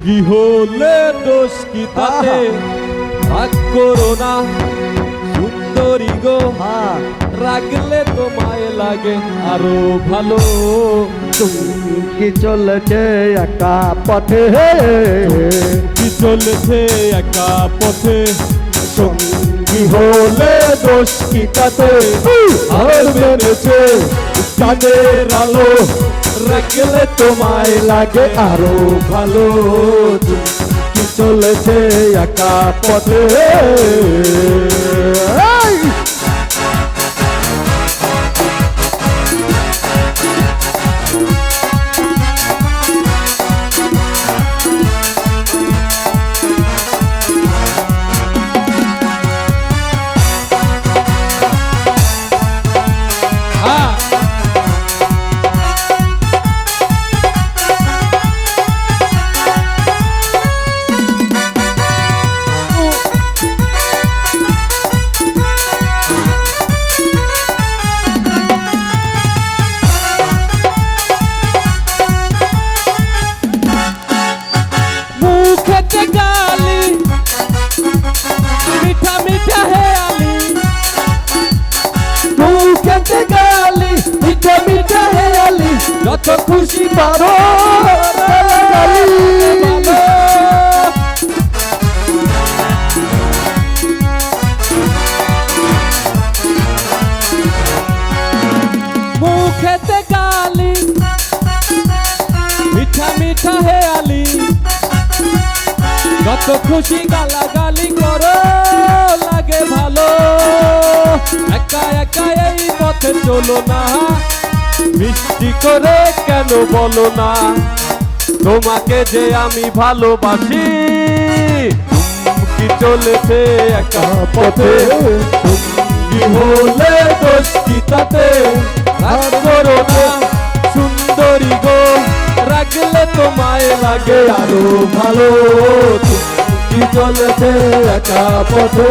কি হলে দোষ কি তাতে? ভাগ করো না সুন্দরী গো রাগলে তো মায়ে লাগে আরও ভালো। তুমি কি চলেছে একা পথে? কি চলেছে একা পথে? কি হলে দোষ কি তাতে? আর মেনেছে চাঁদের আলো। রাগলে তোমায় লাগে আরও ভালো। চলেছে একা পথে? যত খুশি পারো মুখেতে গালি, মিঠা মিঠা হে আলি যত খুশি গালা গালি করো, লাগে ভালো। একা একা এই পথে চলো না। মিষ্টি করে কেন বলো না? তোমাকে যে আমি ভালোবাসি কি চলেছে একা পথে। হলে তাতে, রাগ করো না, সুন্দরী গো। রাগলে তোমায় লাগে আরও ভালো। কি চলেছে একা পথে।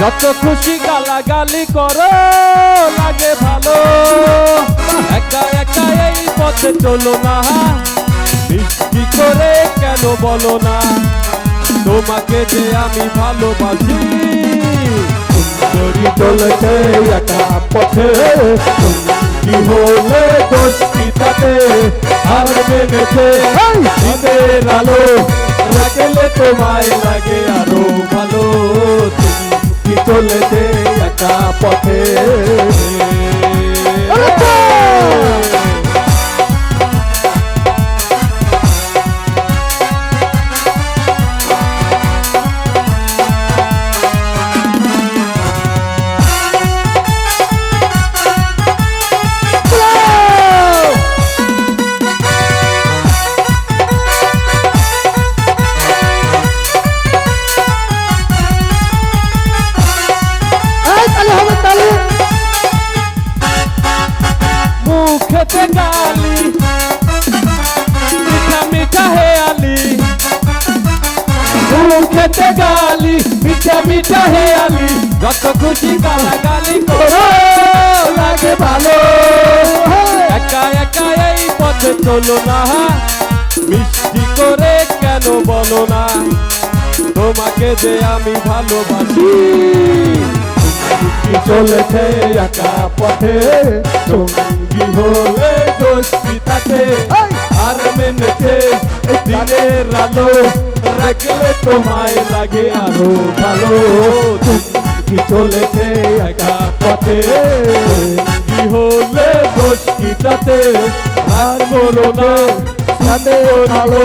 যত খুশি গালা গালি করো লাগে ভালো। একা একা এই পথে চলো না। মিষ্টি করে কেন বলো না? তোমাকে যে আমি ভালোবাসি। সুন্দরী চলেছে একা পথে। কি হলে দোষ কি তাতে? আর মেনেছে দিনের আলো। রাখলে তোমায় লাগে আরও ভালো। কি চলেছে একা পথে। মুখেতে গালি মিঠা মিঠা হে আলি মুখেতে গালি মিঠা মিঠা হে আলি যত খুশি গালা গালি করো লাগে ভালো একা একা এই পথে চলো না মিষ্টি করে কেন বলো না তোমাকে যে আমি ভালোবাসি কি চলেছে একা পথে সঙ্গী হলে দোষী তাতে আর মেনেছে দিনের আলো রাখলে তোমায় লাগে আরও ভালো। কি চলেছে একা পথে কি হলে দোষ তাতে আর বলো না সাথে ভালো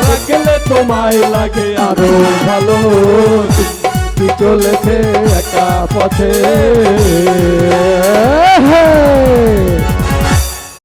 রাখলে তোমায় লাগে আরও ভালো। কি চলেছে একা পথে।